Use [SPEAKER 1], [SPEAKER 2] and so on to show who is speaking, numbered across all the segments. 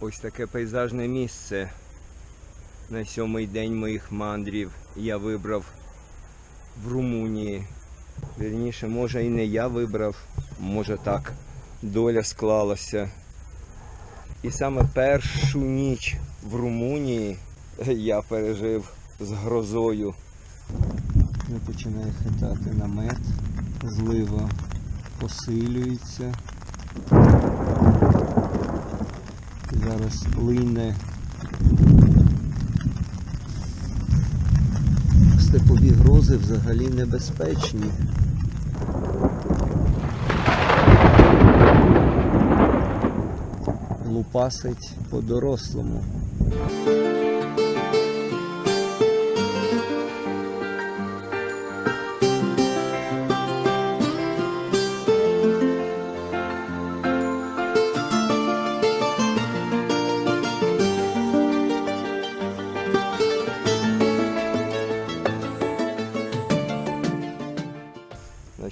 [SPEAKER 1] Ось таке пейзажне місце. На сьомий день моїх мандрів я вибрав в Румунії. Вірніше, може і не я вибрав, може так доля склалася. І саме першу ніч в Румунії я пережив з грозою. Я починаю хитати намет, злива посилюється. Зараз лине степові грози взагалі небезпечні. Лупасить по-дорослому.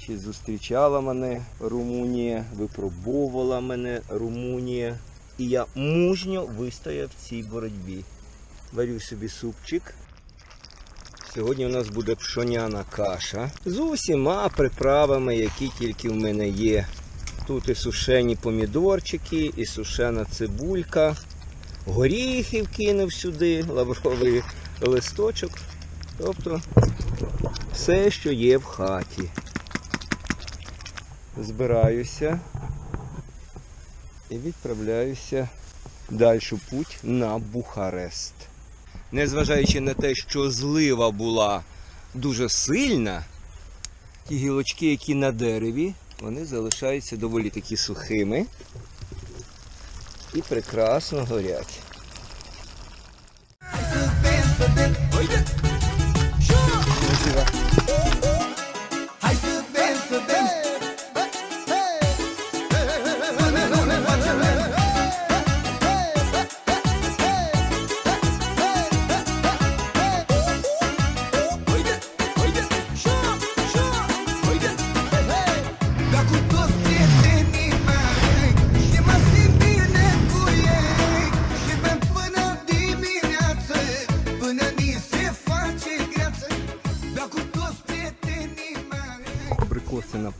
[SPEAKER 1] Значить, зустрічала мене Румунія, випробовувала мене Румунія. І я мужньо вистояв в цій боротьбі. Варю собі супчик. Сьогодні у нас буде пшоняна каша з усіма приправами, які тільки в мене є. Тут і сушені помідорчики, і сушена цибулька, горіхів кинув сюди, лавровий листочок. Тобто все, що є в хаті збираюся і відправляюся далі путь на Бухарест. Незважаючи на те, що злива була дуже сильна, ті гілочки, які на дереві, вони залишаються доволі таки сухими і прекрасно горять.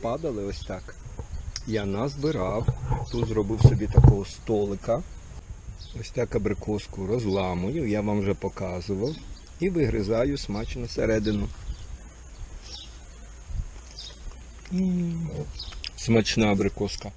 [SPEAKER 1] Нападали ось так. Я назбирав, тут зробив собі такого столика. Ось так абрикоску розламую, я вам вже показував. І вигризаю смачно середину. Смачна абрикоска.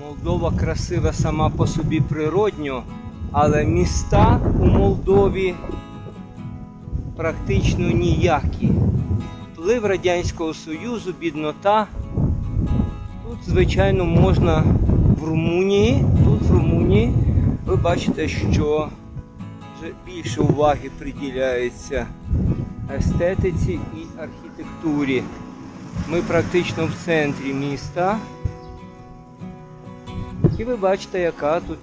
[SPEAKER 1] Молдова красива сама по собі природньо, але міста у Молдові практично ніякі. Вплив Радянського Союзу, біднота. Тут, звичайно, можна в Румунії. Тут в Румунії ви бачите, що вже більше уваги приділяється естетиці і архітектурі. Ми практично в центрі міста. І ви бачите, яка тут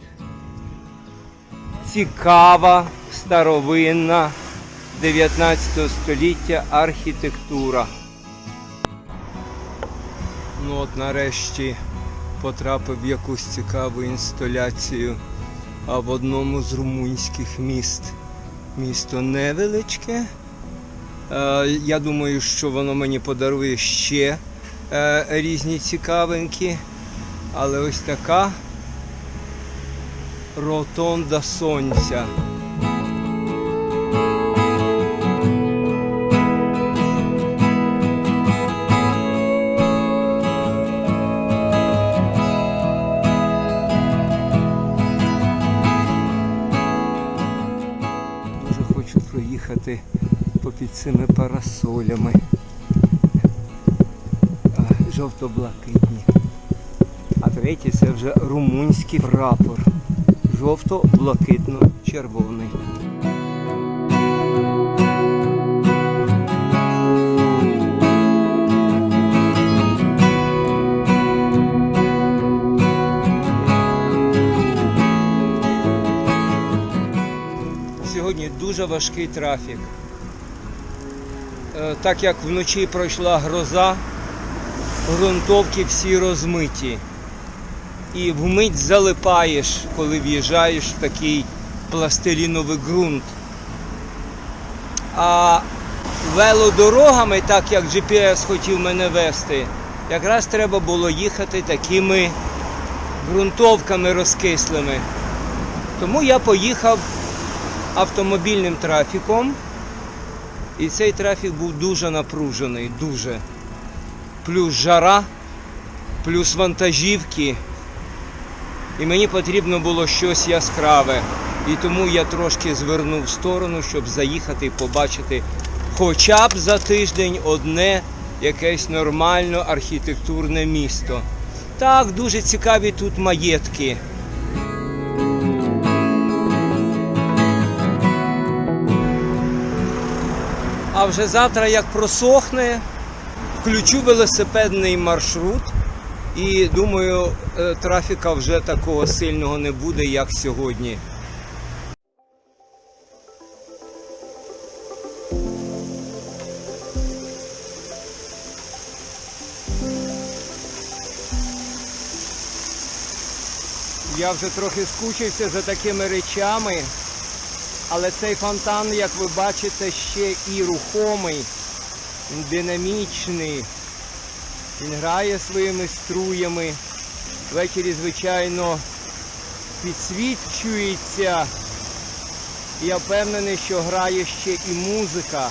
[SPEAKER 1] цікава, старовинна 19 століття архітектура. Ну от нарешті потрапив в якусь цікаву інсталяцію а в одному з румунських міст. Місто невеличке. Е, Я думаю, що воно мені подарує ще е, різні цікавинки. Але ось така ротонда сонця. Дуже хочу проїхати попід цими парасолями. жовто-блакитні. А третій це вже румунський прапор. Жовто-блакитно-червоний. Сьогодні дуже важкий трафік. Е, Так як вночі пройшла гроза, ґрунтовки всі розмиті. І вмить залипаєш, коли в'їжджаєш в такий пластиліновий ґрунт. А велодорогами, так як GPS хотів мене вести, якраз треба було їхати такими ґрунтовками розкислими. Тому я поїхав автомобільним трафіком. І цей трафік був дуже напружений, дуже. Плюс жара, плюс вантажівки. І мені потрібно було щось яскраве. І тому я трошки звернув в сторону, щоб заїхати і побачити хоча б за тиждень одне якесь нормально архітектурне місто. Так, дуже цікаві тут маєтки. А вже завтра, як просохне, включу велосипедний маршрут і думаю, е, трафіка вже такого сильного не буде, як сьогодні. Я вже трохи скучився за такими речами. Але цей фонтан, як ви бачите, ще і рухомий, динамічний. Він грає своїми струями. Ввечері, звичайно, підсвічується. І Я впевнений, що грає ще і музика.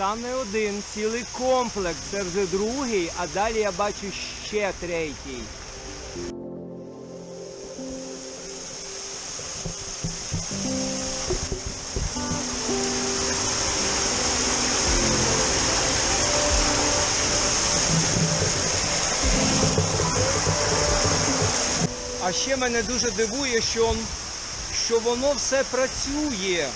[SPEAKER 1] Фонтан не один, цілий комплекс. Це вже другий, а далі я бачу ще третій. А ще мене дуже дивує, що, що воно все працює.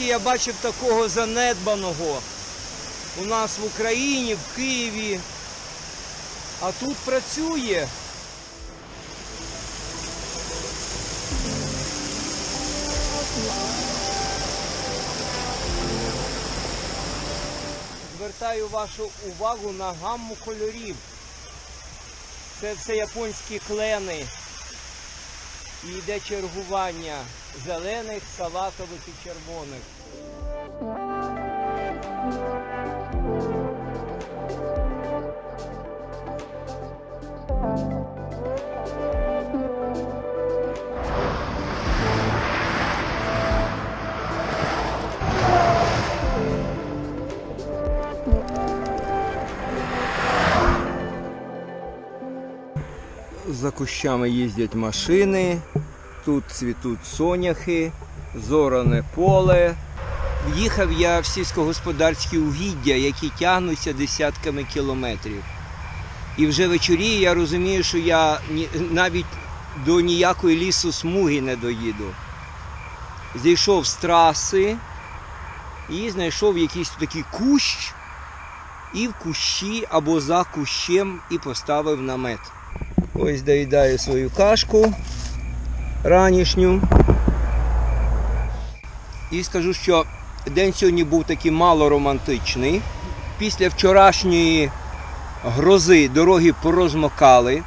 [SPEAKER 1] Скільки я бачив такого занедбаного у нас в Україні, в Києві, а тут працює. Звертаю вашу увагу на гамму кольорів. Це все японські клени. І йде чергування зелених, салатових і червоних. За кущами їздять машини, тут цвітуть соняхи, зоране поле. В'їхав я в сільськогосподарські угіддя, які тягнуться десятками кілометрів. І вже вечорі я розумію, що я навіть до ніякої лісу смуги не доїду. Зійшов з траси і знайшов якийсь такий кущ, і в кущі або за кущем і поставив намет. Ось доїдаю свою кашку ранішню. І скажу, що день сьогодні був такий мало романтичний. Після вчорашньої грози дороги порозмокали.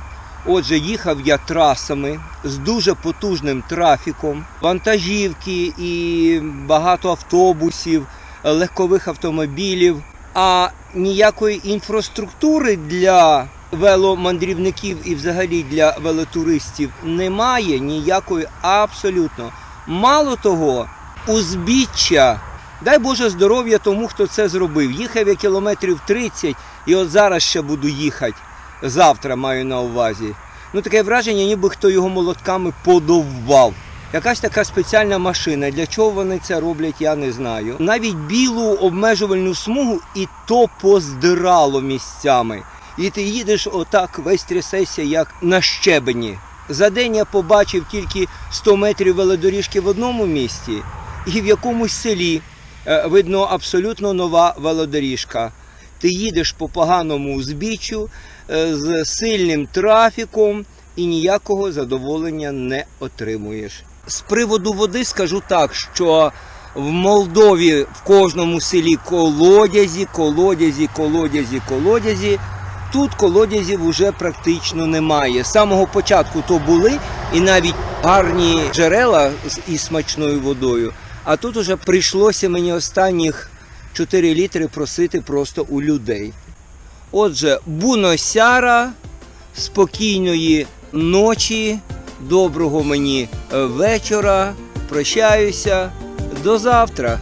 [SPEAKER 1] Отже, їхав я трасами з дуже потужним трафіком, вантажівки і багато автобусів, легкових автомобілів. А ніякої інфраструктури для веломандрівників і взагалі для велотуристів немає ніякої абсолютно. Мало того, узбіччя. Дай Боже здоров'я тому, хто це зробив. Їхав я кілометрів 30 і от зараз ще буду їхати. Завтра маю на увазі. Ну таке враження, ніби хто його молотками подовбав. Якась така спеціальна машина. Для чого вони це роблять, я не знаю. Навіть білу обмежувальну смугу і то поздирало місцями. І ти їдеш отак, весь трясешся, як на щебені. За день я побачив тільки 100 метрів велодоріжки в одному місті, і в якомусь селі е, видно абсолютно нова велодоріжка. Ти їдеш по поганому узбіччю е, з сильним трафіком і ніякого задоволення не отримуєш. З приводу води скажу так, що в Молдові в кожному селі колодязі, колодязі, колодязі, колодязі. Тут колодязів вже практично немає. З самого початку то були і навіть гарні джерела з із смачною водою. А тут уже прийшлося мені останніх 4 літри просити просто у людей. Отже, буносяра, спокійної ночі, доброго мені е, вечора. Прощаюся. До завтра.